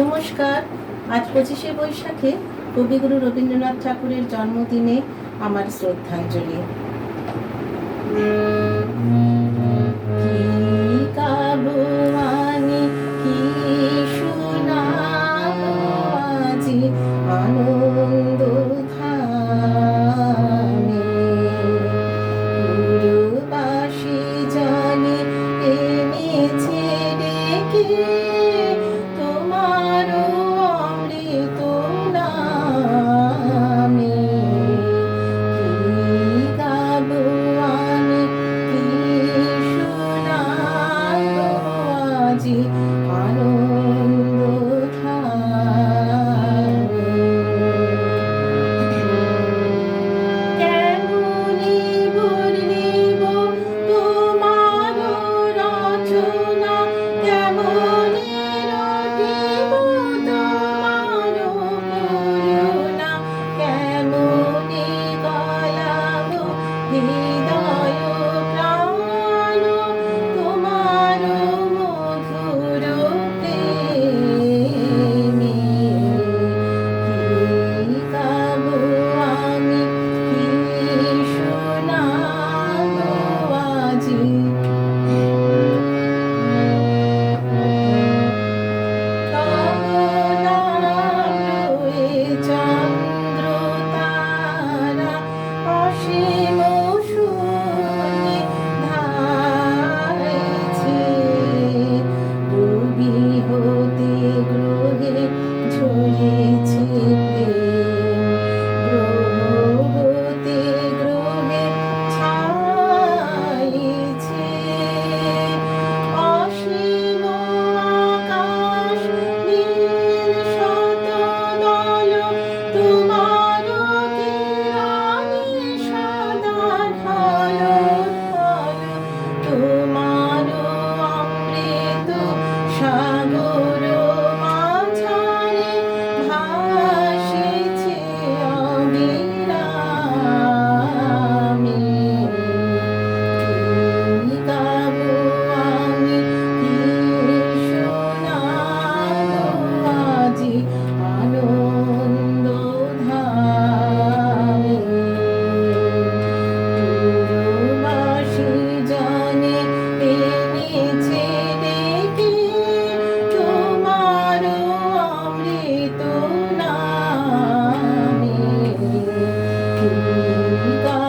নমস্কার। আজ পঁচিশে বৈশাখে কবিগুরু রবীন্দ্রনাথ ঠাকুরের জন্মদিনে আমার শ্রদ্ধাঞ্জলি। ছেড়ে Nunca